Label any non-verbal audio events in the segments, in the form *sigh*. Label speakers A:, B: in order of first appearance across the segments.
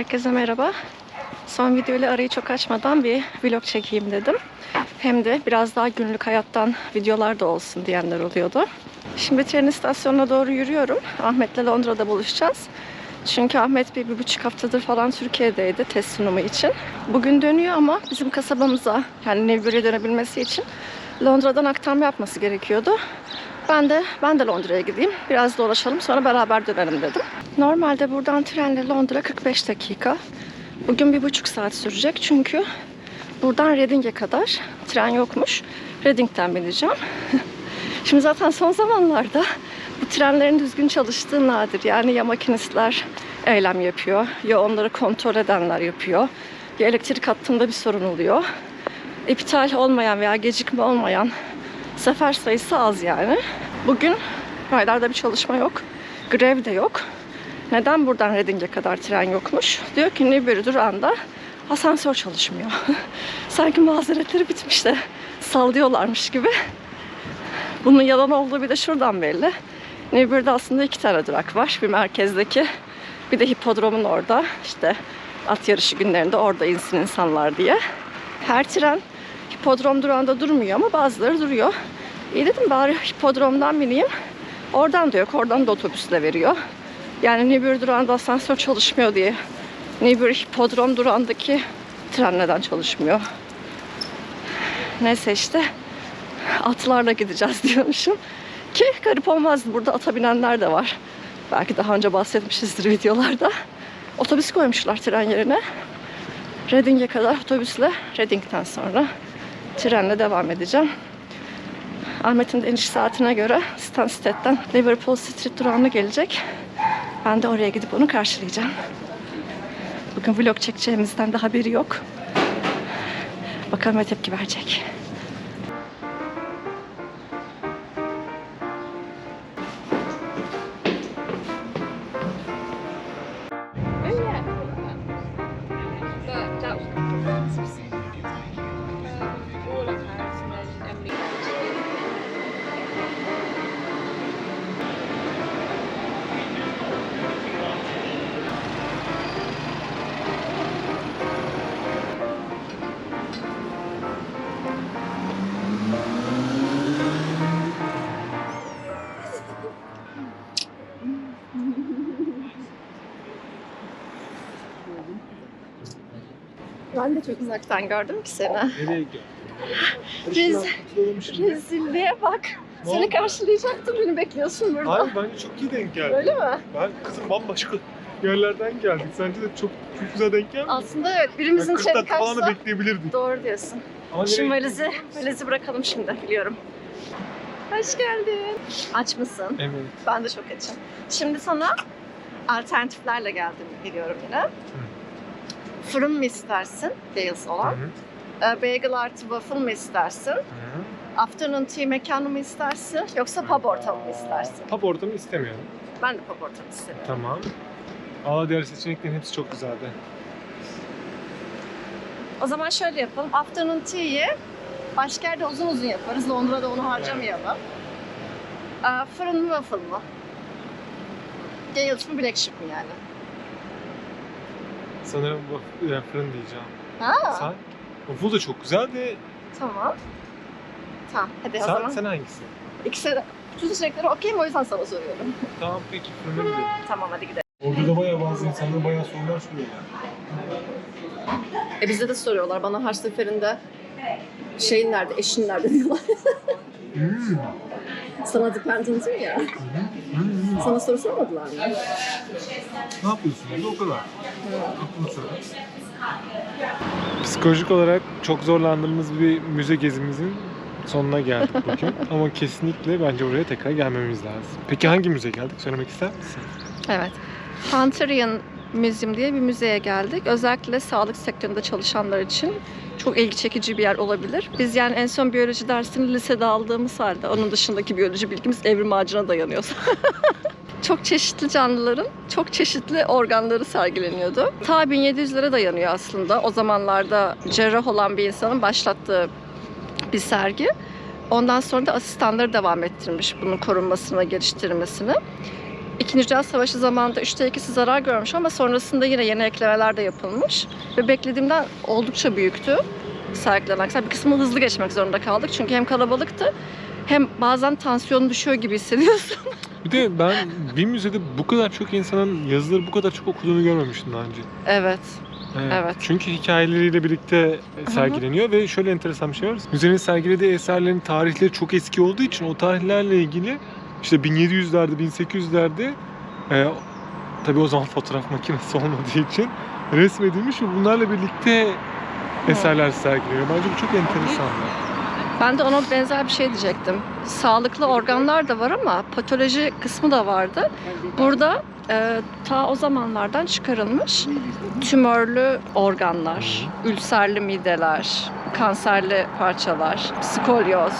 A: Herkese merhaba. Son videoyla arayı çok açmadan bir vlog çekeyim dedim. Hem de biraz daha günlük hayattan videolar da olsun diyenler oluyordu. Şimdi tren istasyonuna doğru yürüyorum. Ahmet'le Londra'da buluşacağız. Çünkü Ahmet bir, bir buçuk haftadır falan Türkiye'deydi test sunumu için. Bugün dönüyor ama bizim kasabamıza yani Newbury'e dönebilmesi için Londra'dan aktarma yapması gerekiyordu. Ben de ben de Londra'ya gideyim. Biraz dolaşalım sonra beraber dönelim dedim. Normalde buradan trenle Londra 45 dakika. Bugün bir buçuk saat sürecek çünkü buradan Reading'e kadar tren yokmuş. Reading'den bineceğim. *laughs* Şimdi zaten son zamanlarda bu trenlerin düzgün çalıştığı nadir. Yani ya makinistler eylem yapıyor ya onları kontrol edenler yapıyor. Ya elektrik hattında bir sorun oluyor. İptal olmayan veya gecikme olmayan sefer sayısı az yani. Bugün raylarda bir çalışma yok. Grev de yok. Neden buradan Reading'e kadar tren yokmuş? Diyor ki Newbury durağında asansör çalışmıyor. *laughs* Sanki mazeretleri bitmiş de sallıyorlarmış gibi. Bunun yalan olduğu bir de şuradan belli. Newbury'de aslında iki tane durak var. Bir merkezdeki, bir de hipodromun orada. İşte at yarışı günlerinde orada insin insanlar diye. Her tren hipodrom durağında durmuyor ama bazıları duruyor. İyi dedim bari hipodromdan bineyim. Oradan da yok. Oradan da otobüsle veriyor. Yani Newbury durağında asansör çalışmıyor diye. Newbury hipodrom durağındaki tren neden çalışmıyor? Neyse işte atlarla gideceğiz *laughs* diyormuşum. Ki garip olmazdı. Burada ata binenler de var. Belki daha önce bahsetmişizdir videolarda. Otobüs koymuşlar tren yerine. Reading'e kadar otobüsle, Reading'den sonra trenle devam edeceğim. Ahmet'in de iniş saatine göre Stansted'den Liverpool Street durağına gelecek. Ben de oraya gidip onu karşılayacağım. Bugün vlog çekeceğimizden de haberi yok. Bakalım ne tepki verecek. Ben de çok uzaktan gördüm ki seni.
B: Nereye gidiyor? *laughs*
A: Rez- Rezilliğe bak.
B: Ne
A: Seni
B: oldu?
A: karşılayacaktım. Beni bekliyorsun burada.
B: Hayır bence çok iyi denk geldi.
A: Öyle mi?
B: Ben kızım bambaşka yerlerden geldik. Sence de çok çok güzel denk geldi.
A: Aslında evet. Birimizin
B: 40
A: treni
B: dakika falan da
A: kaçsa.
B: bekleyebilirdik.
A: Doğru diyorsun.
B: Ama
A: Şimdi
B: nereye
A: valizi, valizi bırakalım şimdi. Biliyorum. Hoş geldin. Aç mısın?
B: Evet.
A: Ben de çok açım. Şimdi sana alternatiflerle geldim biliyorum yine. Fırın mı istersin? Dales olan.
B: hı.
A: Ee, Bagel artı waffle mı istersin?
B: Hı.
A: Afternoon tea mekanı mı istersin? Yoksa pub ortamı mı istersin?
B: Pub ortamı istemiyorum.
A: Ben de pub ortamı isterim.
B: Tamam. Aa diğer seçeneklerin hepsi çok güzeldi.
A: O zaman şöyle yapalım. Afternoon tea'yi başka yerde uzun uzun yaparız. Londra'da onu harcamayalım. Ee, fırın mı waffle mı? Gales mi Black Sheep mi yani?
B: Sanırım bu yani fırın diyeceğim.
A: Ha,
B: Sen? Waffle da çok güzeldi.
A: tamam. Tamam, hadi o
B: Sen,
A: zaman.
B: sen hangisi?
A: İkisi de bütün seçenekleri okeyim o yüzden sana soruyorum. *laughs*
B: Tamam peki fırına gidelim.
A: tamam hadi gidelim.
B: Orada da bayağı bazı insanlar bayağı sorular soruyorlar.
A: E bize de soruyorlar bana her seferinde şeyin nerede, eşin nerede diyorlar.
B: Hmm.
A: Sana dependent'ım ya.
B: Hmm.
A: Sana soru sormadılar mı?
B: Ne yapıyorsun orada o kadar. Aklını söyle. Psikolojik olarak çok zorlandığımız bir müze gezimizin sonuna geldik bugün. *laughs* Ama kesinlikle bence buraya tekrar gelmemiz lazım. Peki hangi müze geldik? Söylemek ister misin?
A: Evet. Hunterian Museum diye bir müzeye geldik. Özellikle sağlık sektöründe çalışanlar için çok ilgi çekici bir yer olabilir. Biz yani en son biyoloji dersini lisede aldığımız halde onun dışındaki biyoloji bilgimiz evrim ağacına dayanıyor. *laughs* çok çeşitli canlıların çok çeşitli organları sergileniyordu. Ta 1700'lere dayanıyor aslında. O zamanlarda cerrah olan bir insanın başlattığı bir sergi. Ondan sonra da asistanları devam ettirmiş bunun korunmasına, geliştirmesini. İkinci Dünya Savaşı zamanında üçte ikisi zarar görmüş ama sonrasında yine yeni eklemeler de yapılmış. Ve beklediğimden oldukça büyüktü sergilenen. aksine Bir kısmı hızlı geçmek zorunda kaldık çünkü hem kalabalıktı hem bazen tansiyonu düşüyor gibi hissediyorsun. *laughs*
B: Bir de ben bir müzede bu kadar çok insanın yazıları bu kadar çok okuduğunu görmemiştim daha önce.
A: evet.
B: Evet.
A: Evet.
B: Çünkü hikayetleriyle birlikte sergileniyor ve şöyle enteresan bir şey var. Müzenin sergilediği eserlerin tarihleri çok eski olduğu için o tarihlerle ilgili işte 1700'lerde, 1800'lerde e, tabii o zaman fotoğraf makinesi *laughs* olmadığı için resmedilmiş ve bunlarla birlikte eserler sergileniyor. Bence bu çok enteresan.
A: Ben de ona benzer bir şey diyecektim. Sağlıklı organlar da var ama patoloji kısmı da vardı. Burada e, ta o zamanlardan çıkarılmış tümörlü organlar, ülserli mideler, kanserli parçalar, skolyoz,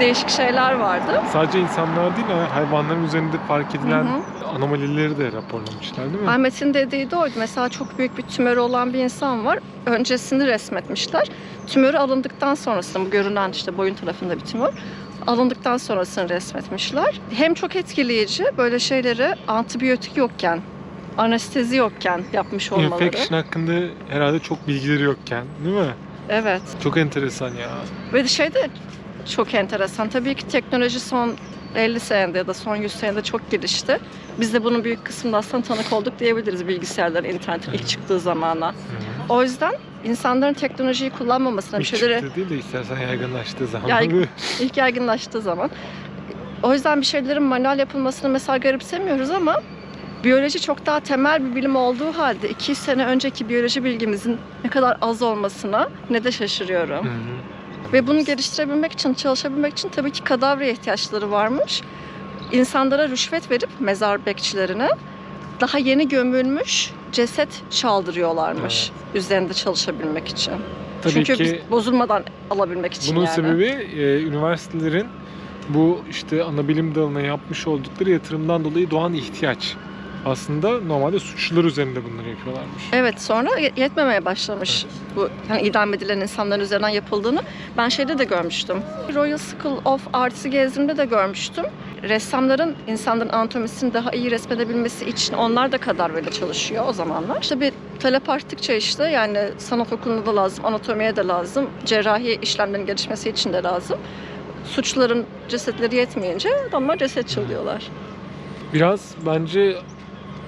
A: değişik şeyler vardı.
B: Sadece insanlar değil, hayvanların üzerinde fark edilen
A: Hı
B: anomalileri de raporlamışlar değil mi?
A: Ahmet'in dediği de oydu. Mesela çok büyük bir tümörü olan bir insan var. Öncesini resmetmişler. Tümörü alındıktan sonrasını, bu görünen işte boyun tarafında bir tümör. Alındıktan sonrasını resmetmişler. Hem çok etkileyici böyle şeyleri antibiyotik yokken, anestezi yokken yapmış olmaları.
B: Infection hakkında herhalde çok bilgileri yokken değil mi?
A: Evet.
B: Çok enteresan ya.
A: Ve şey de çok enteresan. Tabii ki teknoloji son 50 senede ya da son 100 senede çok gelişti. Biz de bunun büyük kısmında aslında tanık olduk diyebiliriz bilgisayarların, internetin ilk çıktığı zamana. O yüzden insanların teknolojiyi kullanmamasına, bir
B: İlk
A: şeyleri
B: çıktı değil de istersen yaygınlaştığı zaman.
A: Yaygın- *laughs* ilk yaygınlaştığı zaman. O yüzden bir şeylerin manuel yapılmasını mesela garipsemiyoruz ama biyoloji çok daha temel bir bilim olduğu halde 200 sene önceki biyoloji bilgimizin ne kadar az olmasına ne de şaşırıyorum.
B: Hı hı.
A: Ve bunu geliştirebilmek için, çalışabilmek için tabii ki kadavraya ihtiyaçları varmış. İnsanlara rüşvet verip mezar bekçilerine daha yeni gömülmüş ceset çaldırıyorlarmış üzerinde çalışabilmek için.
B: Tabii
A: Çünkü
B: ki
A: bozulmadan alabilmek için
B: bunun
A: yani.
B: sebebi e, üniversitelerin bu işte ana bilim dalına yapmış oldukları yatırımdan dolayı doğan ihtiyaç. Aslında normalde suçlular üzerinde bunları yapıyorlarmış.
A: Evet sonra ye- yetmemeye başlamış bu yani idam edilen insanların üzerinden yapıldığını ben şeyde de görmüştüm. Royal School of Arts'ı gezdiğimde de görmüştüm. Ressamların insanların anatomisini daha iyi resmedebilmesi için onlar da kadavra çalışıyor o zamanlar. Tabii talep arttıkça işte yani sanat okuluna da lazım, anatomiye de lazım, cerrahi işlemlerin gelişmesi için de lazım. Suçluların cesetleri yetmeyince adamlar ceset çalıyorlar.
B: Biraz bence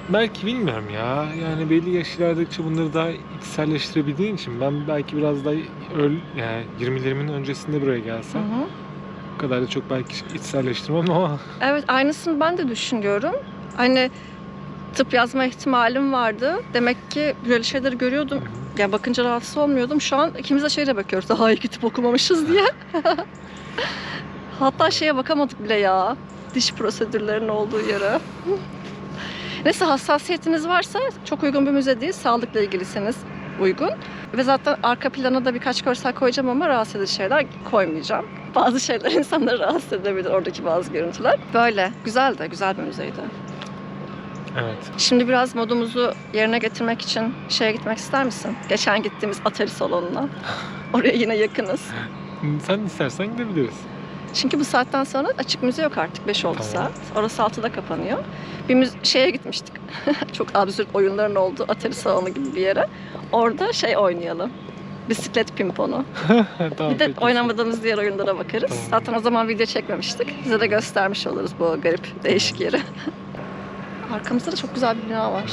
B: belki bilmiyorum ya. Yani belli yaş ilerledikçe bunları daha içselleştirebildiğin için ben belki biraz daha öl yani 20'lerimin öncesinde buraya
A: Hı
B: gelsem
A: hı.
B: o kadar da çok belki içselleştirmem ama *laughs*
A: Evet aynısını ben de düşünüyorum. Hani tıp yazma ihtimalim vardı. Demek ki böyle şeyleri görüyordum. Ya bakınca rahatsız olmuyordum. Şu an ikimiz de şeyle bakıyoruz. Daha iyi tıp okumamışız diye. *laughs* Hatta şeye bakamadık bile ya. Diş prosedürlerinin olduğu yere. Neyse hassasiyetiniz varsa çok uygun bir müze değil. Sağlıkla ilgilisiniz uygun. Ve zaten arka plana da birkaç görsel koyacağım ama rahatsız edici şeyler koymayacağım. Bazı şeyler *laughs* insanları rahatsız edebilir oradaki bazı görüntüler. Böyle. Güzel de, güzel bir müzeydi.
B: evet.
A: Şimdi biraz modumuzu yerine getirmek için şeye gitmek ister misin? Geçen gittiğimiz atari salonuna. *laughs* Oraya yine yakınız.
B: Sen istersen gidebiliriz.
A: Çünkü bu saatten sonra açık müze yok artık. 5 oldu
B: Tamam.
A: saat. Orası 6'da kapanıyor. Bir müze- şeye gitmiştik. *laughs* Çok absürt oyunların olduğu atari salonu gibi bir yere. Orada şey oynayalım. Bisiklet pimponu. *laughs*
B: tamam,
A: bir de
B: peki.
A: oynamadığımız diğer oyunlara bakarız.
B: Tamam.
A: Zaten o zaman video çekmemiştik. Size de göstermiş oluruz bu garip, değişik yeri. Arkamızda da çok güzel bir bina var.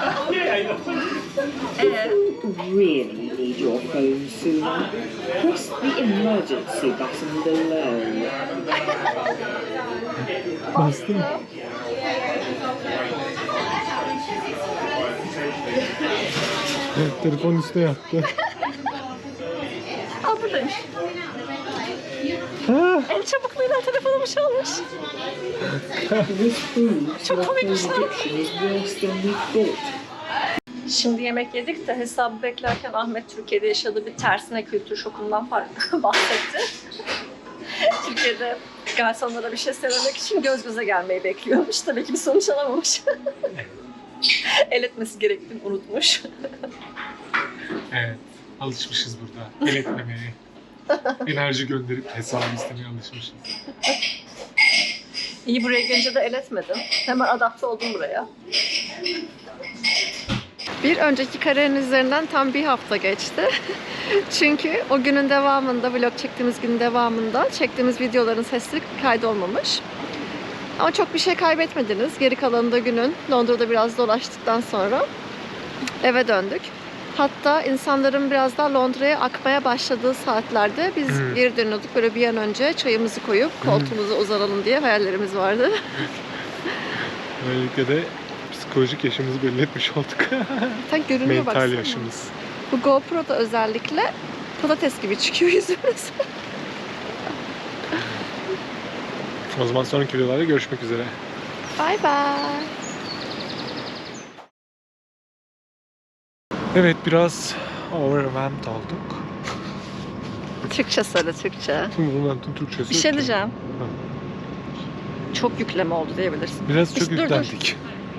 C: to you. Really need your phone sooner. Press the emergency button below.
B: Bastım. Evet, telefon üstüne yattı.
A: Aa buradaymış. El çabukluğuyla telefonumu çalmış. Çok komikmiş lan.
C: thought.
A: Şimdi yemek yedik de hesabı beklerken Ahmet Türkiye'de yaşadığı bir tersine kültür şokundan *laughs* bahsetti. Türkiye'de garsonlara bir şey söylemek için göz göze gelmeyi bekliyormuş. Tabii ki bir sonuç alamamış. El etmesi gerektiğini unutmuş.
B: Evet, alışmışız burada. El etmemeye. Enerji gönderip hesabı istemeye alışmışız.
A: İyi buraya gelince de el etmedim. Hemen adapte oldum buraya. Bir önceki karenin üzerinden tam bir hafta geçti. *laughs* Çünkü o günün devamında, vlog çektiğimiz günün devamında çektiğimiz videoların sesli kaydolmamış. Ama çok bir şey kaybetmediniz. Geri kalanında günün Londra'da biraz dolaştıktan sonra eve döndük. Hatta insanların biraz daha Londra'ya akmaya başladığı saatlerde biz
B: Hmm.
A: geri dönüyorduk. Böyle bir an önce çayımızı koyup koltuğumuza uzanalım diye hayallerimiz vardı. *laughs*
B: Böylelikle de psikolojik yaşımızı belli etmiş olduk. *laughs*
A: Sen görünüyor
B: Mental
A: baksana.
B: yaşımız.
A: Bu GoPro'da özellikle patates gibi çıkıyor *laughs* yüzümüz.
B: O zaman sonraki videolarda görüşmek üzere.
A: Bye bye.
B: Evet biraz overwhelmed olduk.
A: Türkçe söyle Türkçe.
B: Tüm Türkçesi
A: Bir
B: yok
A: şey
B: ki.
A: diyeceğim. çok yükleme oldu diyebilirsin.
B: Biraz çok
A: Dur, dur.
B: yüklendik.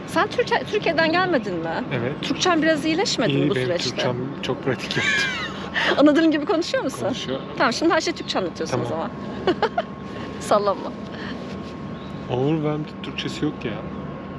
A: Sen Türkiye, Türkiye'den gelmedin mi?
B: Evet.
A: Türkçen biraz iyileşmedi mi
B: İyi
A: bu
B: benim
A: süreçte?
B: Türkçem çok pratik yaptı. *laughs*
A: Ana dilin gibi konuşuyor musun?
B: Konuşuyor.
A: Tamam şimdi her şey Türkçe anlatıyorsun
B: Tamam.
A: o zaman. *laughs* Sallama.
B: Overwhelmed Türkçesi yok ya.